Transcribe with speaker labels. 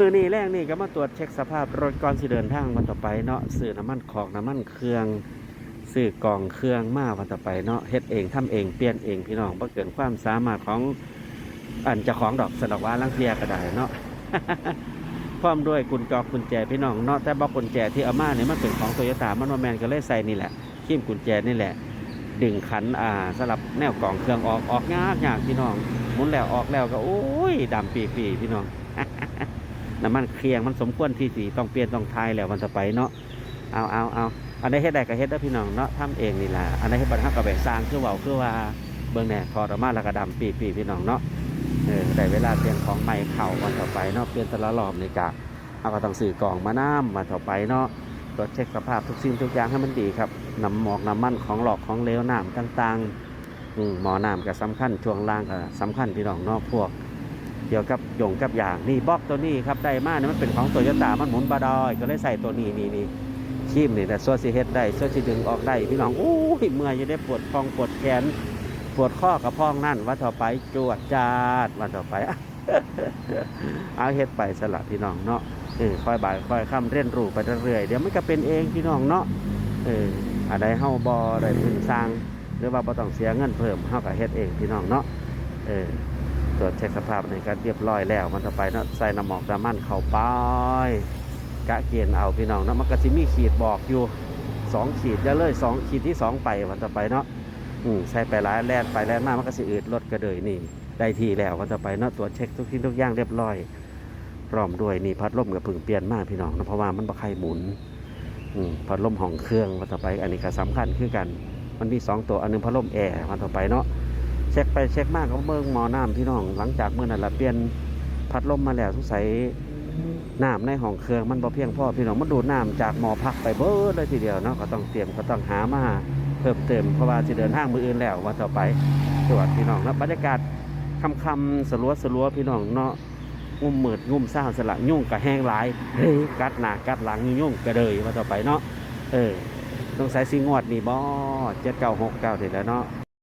Speaker 1: มือนี่แรกนี่ก็มาตรวจเช็คสภาพรถก่อนสิเดินทางวันต่อไปเนาะซื้อน้ำมันขอกน้ำมันเครื่องซื้อกล่องเครื่องมาวันต่อไปเนาะเฮ็ดเองทำเองเปลี่ยนเองพี่น้องบ่เกินความสามารถของอันจ้าของดอกสนอกว่าลังเทียก็ได้เนาะพร้อมด้วยกุญจอกกุญแจพี่น้องเนาะแต่บ่กุญแจที่เอามาเนี่ยมันเป็นของโตโยต้ามันว่าแมนก็เลยใส่นี่แหละขีมกุญแจนี่แหละ ดึงขันอ่าสลับแนวกล่องเครื่องออกออกยากยากพี่น้องหมุนแล้วออกแล้วก็โอ้ยดำปีปีๆพี่น้อง น้ำมันเครียงมันสมควรที่สีต้องเปลี่ยนต้องทายแล้ววันต่อไปเนาะเอาเอาเอาอันใดเฮ็ดได้ก็เฮ็ดได้พี่น้องเนาะทำเองนี่ล่ะอันใดเฮ็ดบัตรกับแบกสร้างคือว้าคือว่าเบิ่งแหน่ถอดออกมาล้วก็ดำปีปีพี่น้องเนาะเออได้เวลาเปลี่ยนของใหม่เข่าวันต่อไปเนาะเปลี่ยนแต่ละรอบนี่กะเอาก็ต้องซื้อกล่องมาน้ำวันต่อไปเนาะตรวจเช็คสภาพทุกสิ่งทุกอย่างให้มันดีครับน้ำหมอกน้ำมันของหลอกของเลวน้ำต่างๆอืมหมอน้ำก็สำคัญช่วงล่างก็สำคัญพี่น้องเนาะพวก เกี่ยวกับหยงกับอย่างนี่บล็อกตัวนี้ครับได้มาเนี่มันเป็นของโตโยต้ามันหมุนบาดอยก็เลยใส่ตัวนี้นี่นี่คีมนี่แต่ส่วนสิเฮ็ดได้ส่วนสิดึงออกได้พี่น้องอู้ยเมื่อยจะได้ปวดพองปวดแขนปวดข้อกับพองนั่นว่าต่อไปจวดจาดว่าต่อไปเอาเฮ็ดไปสละพี่น้องเนาะเออค่อยบ่ายค่อยค่ำเรียนรู้ไปเรื่อยเดี๋ยวมันก็เป็นเองพี่น้องเนาะเอออะไรเฮาบ่ได้พึ่งสร้าง หรือว่าบ่ต้องเสียเงินเพิ่มเฮาก็เฮ็ดเองพี่น้องเนาะเออ ตรวจเช็คสภาพในการเรียบร้อยแล้ว มันต่อไปเนาะใส่น้ำหมอกน้ำมันเข้าไปกะเกณฑ์เอาพี่น้องเนาะมันก็สิมีขีดบอกอยู่สองขีดจะเลยสองขีดที่สองไปวันต่อไปเนาะอืมใส่ไปหลายแล่นไปแล่นมามันก็สิอืดรถกระเดยนี่ ได้ทีแล้ววันต่อไปเนาะตรวจเช็คทุกทิ้งทุกอย่างเรียบร้อยพร้อมด้วยนี่พัดลมกับพึ่งเปลี่ยนมากพี่น้องเนาะเพราะว่ามันบ่ใครหมุนพัดลมห้องเครื่องวันต่อไป อันนี้ก็สำคัญคือกัน มันมีสองตัวอันหนึงพัดลมแอร์วันต่อไปเนาะ เช็คไปเช็คมากก็เบิ่งหมอน้ำพี่น้องหลังจากเมื่อนั้นละเปลี่ยนพัดลมมาแล้วสงสัยน้ำในห้องเครื่องมันบ่เพียงพอพี่น้องมันดูดน้ำจากหมอพักไปเบิดเลยทีเดียวเนาะก็ต้องเตรียมก็ต้องหามาเพิ่มเติมเพราะว่าจะเดินทางมืออื่นแล้ววันต่อไปตรวจพี่น้องแล้วบรรยากาศคำคำสลัวสลัวพี่น้องเนาะงุ่มหมืดงุ่มซ่าสละยุ่งกับแห้งหลายเฮ้ยกัดหนากัดหลังยุ่งกระเดยวันต่อไปเนาะเออต้องใส่ซีงวดนี่บ่เจ็ดเก้าหกเก้าเสร็จแล้วเนาะ